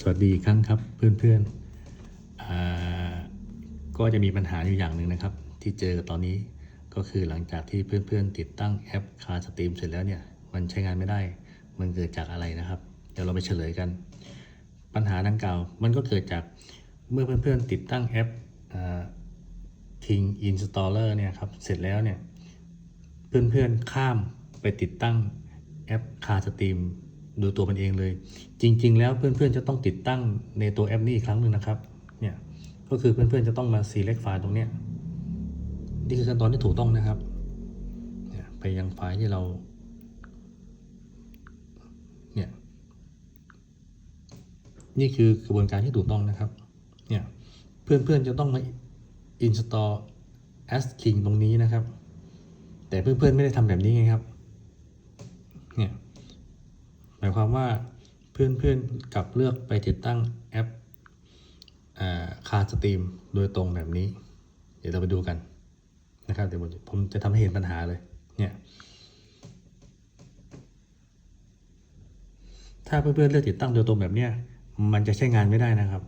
สวัสดีครั้งครับเพื่อนๆอ่าก็จะมีปัญหาอยู่อย่างหนึ่งนะครับ ที่เจอตอนนี้ก็คือหลังจากที่เพื่อนๆ ติดตั้งแอปคาสตรีมเสร็จแล้วเนี่ย มันใช้งานไม่ได้ มันเกิดจากอะไรนะครับ เดี๋ยวเราไปเฉลยกัน ปัญหาดังกล่าว มันก็เกิดจากเมื่อเพื่อนๆ ติดตั้งแอปอ King Installer เนี่ยครับเสร็จแล้วเนี่ยเพื่อนๆข้ามไปติดตั้งแอปคาสตรีม ดูตัวมันเองเลย จริง ๆ แล้วเพื่อนๆจะต้องติดตั้งในตัวแอปนี้อีกครั้งหนึ่งนะครับเนี่ยก็คือเพื่อนๆจะต้องมา select ไฟล์ตรงเนี้ยนี่คือขั้นตอนที่ถูกต้องนะครับเนี่ยไปยังไฟล์ที่เราเนี่ยนี่คือกระบวนการที่ถูกต้องนะครับเนี่ยเพื่อนๆจะต้องมา install as king ตรงนี้นะครับ แต่เพื่อนๆไม่ได้ทำแบบนี้ไงครับเนี่ย หมายความว่าเพื่อนๆกลับเลือกไปติดตั้งแอปคาสตรีมโดยตรงแบบนี้ เดี๋ยวเราไปดูกันนะครับเดี๋ยวผมจะทำให้เห็นปัญหาเลยเนี่ยถ้าเพื่อนๆเลือกติดตั้งโดยตรงแบบเนี้ยมันจะใช้งานไม่ได้นะครับ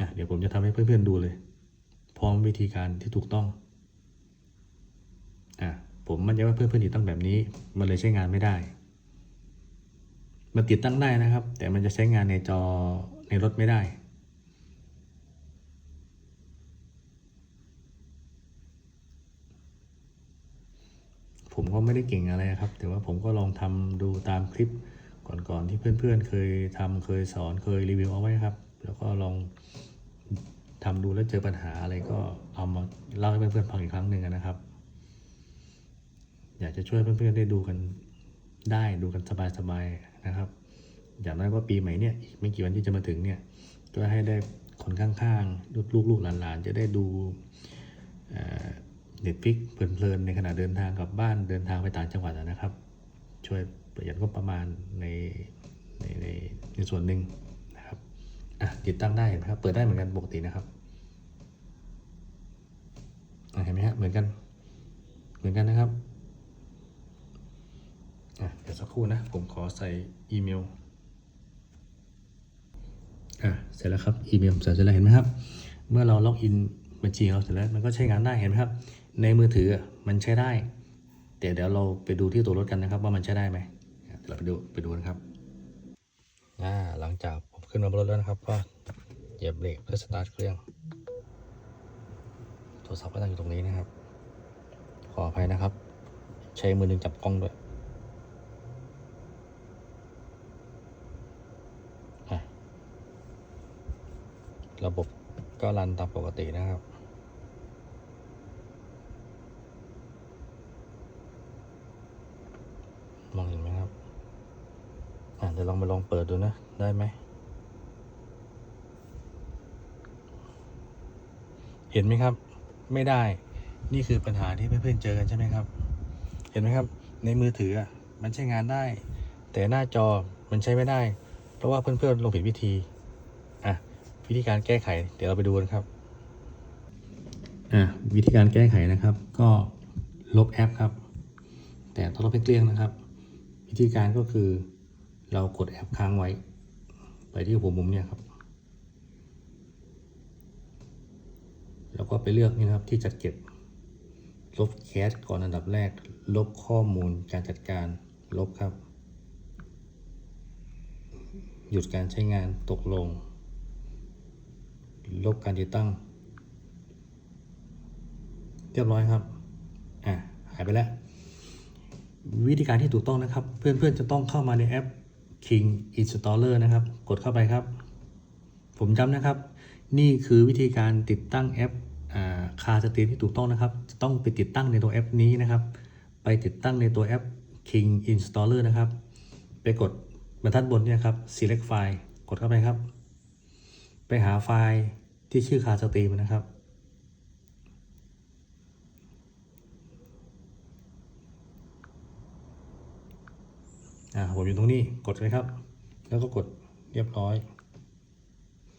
อะเดี๋ยวผมจะทำให้เพื่อนๆดูเลย พร้อมวิธีการที่ถูกต้อง ผมมั่นใจว่าเพื่อนๆติดตั้งแบบนี้ มันเลยใช้งานไม่ได้ มันติดตั้งได้นะครับ แต่มันจะใช้งานในจอในรถไม่ได้ ผมก็ไม่ได้เก่งอะไรครับ แต่ว่าผมก็ลองทำดูตามคลิปก่อนๆที่เพื่อนๆ เคยทำเคยสอนเคยรีวิวเอาไว้ครับ แล้วก็ลองทำดูแล้วเจอปัญหาอะไรก็เอามาเล่าให้เพื่อนๆฟังอีกครั้งหนึ่งนะครับ อยากจะช่วยเพื่อนๆได้ดูกันได้ดูกันสบายๆนะครับ อย่างน้อยก็ปีใหม่เนี่ยอีกไม่กี่วันที่จะมาถึงเนี่ยก็ให้ได้คนข้างๆ ลูกๆหลานๆ จะได้ดูเน็ตฟิกเพลินๆในขณะเดินทางกลับบ้านเดินทางไปต่างจังหวัดนะครับ ช่วยประหยัดงบประมาณในในในในส่วนหนึ่งนะครับติดตั้งได้เห็นไหมครับ เปิดได้เหมือนกันปกตินะครับเห็นไหมฮะเหมือนกัน เหมือนกันนะครับ ครู่นะ ผมขอใส่อีเมล อะ เสร็จแล้วครับ อีเมลผมใส่เสร็จแล้วเห็นไหมครับ เมื่อเราล็อกอินบัญชีเราเสร็จแล้ว มันก็ใช้งานได้เห็นไหมครับ ในมือถือมันใช้ได้ แต่เดี๋ยวเราไปดูที่ตัวรถกันนะครับ ว่ามันใช้ได้ไหมเดี๋ยวเราไปดูไปดูนะครับ อ่า หลังจากผมขึ้นมาบนรถแล้วนะครับ ก็เหยียบเบรกเพื่อสตาร์ทเครื่อง โทรศัพท์ก็ตั้งอยู่ตรงนี้นะครับ ขออภัยนะครับ ใช้มือหนึ่งจับกล้องด้วย ระบบก็รันตามปกตินะครับ มองเห็นไหมครับ อะเดี๋ยวลองมาลองเปิดดูนะ ได้ไหม เห็นไหมครับ ไม่ได้ นี่คือปัญหาที่เพื่อนๆเจอกันใช่ไหมครับ เห็นไหมครับ ในมือถือมันใช้งานได้ แต่หน้าจอมันใช้ไม่ได้ เพราะว่าเพื่อนๆลงผิดวิธี วิธีการแก้ไข เดี๋ยวเราไปดูกันครับอะวิธีการแก้ไขนะครับ ก็ลบแอปครับ แต่ต้องลบให้เกลี้ยงนะครับ วิธีการก็คือเรากดแอปค้างไว้ ไปที่หัวมุมเนี่ยครับแล้วก็ไปเลือกนี่นะครับที่จัดเก็บ ลบแคสก่อนอันดับแรก ลบข้อมูลการจัดการลบครับ หยุดการใช้งานตกลง ลบการติดตั้ง เรียบร้อยครับ อะหายไปแล้ว วิธีการที่ถูกต้องนะครับ เพื่อนๆจะต้องเข้ามาในแอป King Installer นะครับ กดเข้าไปครับ ผมย้ำนะครับ นี่คือวิธีการติดตั้งแอปคาสตรีมที่ถูกต้องนะครับ จะต้องไปติดตั้งในตัวแอปนี้นะครับ ไปติดตั้งในตัวแอป King Installer นะครับ ไปกดบรรทัดบนเนี่ยครับ select file กดเข้าไปครับ ไปหาไฟล์ที่ชื่อคาสตรีมนะครับ อ่า ผมอยู่ตรงนี้ กดเลยครับ แล้วก็กดเรียบร้อย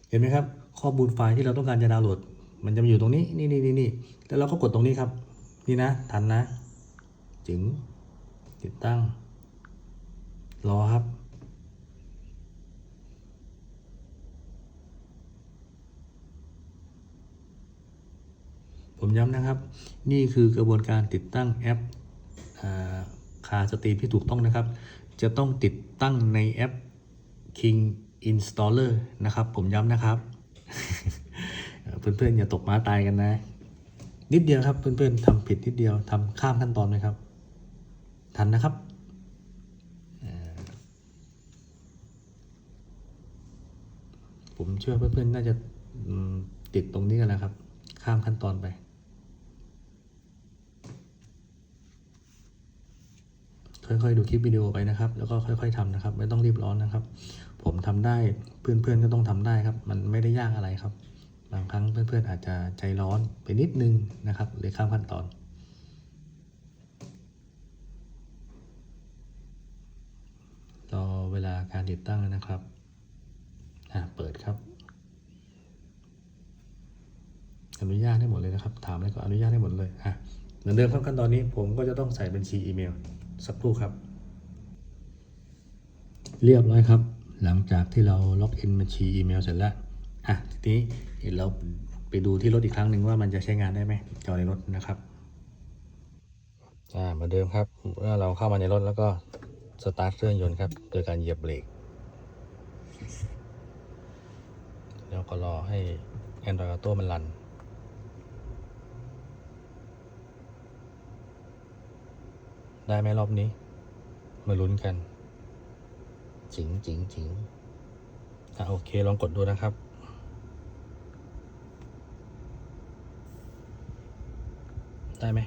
เห็นไหมครับ ข้อมูลไฟล์ที่เราต้องการจะดาวน์โหลด มันจะมาอยู่ตรงนี้ นี่นี่นี่นี่แล้วเราก็กดตรงนี้ครับ นี่นะ ทันนะ จึงติดตั้ง รอครับ มย้ำนะครับ นี่คือกระบวนการติดตั้งแอปคาสตรีมที่ถูกต้องนะครับ จะต้องติดตั้งในแอป King Installer นะครับ ผมย้ำนะครับ เพื่อนๆอย่าตกม้าตายกันนะ นิดเดียวครับเพื่อนๆทำผิดนิดเดียวทำข้ามขั้นตอนไหมครับ ทันนะครับผมเชื่อเพื่อนๆน่าจะติดตรงนี้กันแล้วครับ ข้ามขั้นตอนไป ค่อยๆ ดูคลิปวิดีโอไปนะครับ แล้วก็ค่อย ๆทำนะครับ ไม่ต้องรีบร้อนนะครับ ผมทำได้เพื่อนๆก็ต้องทำได้ครับ มันไม่ได้ยากอะไรครับ บางครั้งเพื่อนๆอาจจะใจร้อนไปนิดนึงนะครับหรือข้ามขั้นตอนรอเวลาการติดตั้งนะครับอะเปิดครับ อนุญาตให้หมดเลยนะครับ ถามอะไรก็อนุญาตให้หมดเลยอะเหมือนเดิมครับขั้นตอนนี้ผมก็จะต้องใส่บัญชีอีเมล สักครู่ครับ เรียบร้อยครับ หลังจากที่เราล็อกอินบัญชีอีเมลเสร็จแล้วอะทีนี้เราไปดูที่รถอีกครั้งหนึ่งว่ามันจะใช้งานได้ไหมจอในรถนะครับอ่าเหมือนเดิมครับเมื่อเราเข้ามาในรถแล้วก็สตาร์ทเครื่องยนต์ครับ โดยการเหยียบเบรกแล้วก็รอให้ Android Auto มันรัน ได้ไหมรอบนี้ มาลุ้นกันจิงจิงจิงอะโอเค ลองกดดูนะครับ ได้ไหม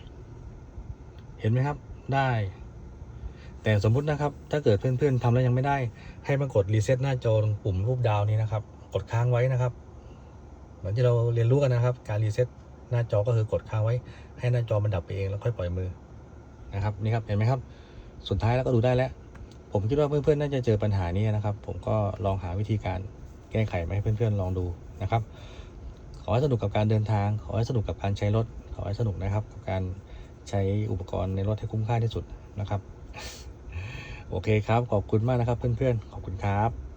เห็นไหมครับ ได้ แต่สมมุตินะครับ ถ้าเกิดเพื่อนๆทำแล้วยังไม่ได้ ให้มากดรีเซ็ตหน้าจอตรงปุ่มรูปดาวนี้นะครับ กดค้างไว้นะครับ เหมือนที่เราเรียนรู้กันนะครับ การรีเซ็ตหน้าจอก็คือกดค้างไว้ ให้หน้าจอมันดับไปเองแล้วค่อยปล่อยมือ นะครับนี่ครับเห็นไหมครับสุดท้ายแล้วก็ดูได้แล้ว ผมคิดว่าเพื่อนๆน่าจะเจอปัญหานี้นะครับ ผมก็ลองหาวิธีการแก้ไขมาให้เพื่อนๆลองดูนะครับ ขอให้สนุกกับการเดินทาง ขอให้สนุกกับการใช้รถ ขอให้สนุกนะครับกับการใช้อุปกรณ์ในรถให้คุ้มค่าที่สุดนะครับ โอเคครับ ขอบคุณมากนะครับเพื่อนๆ ขอบคุณครับ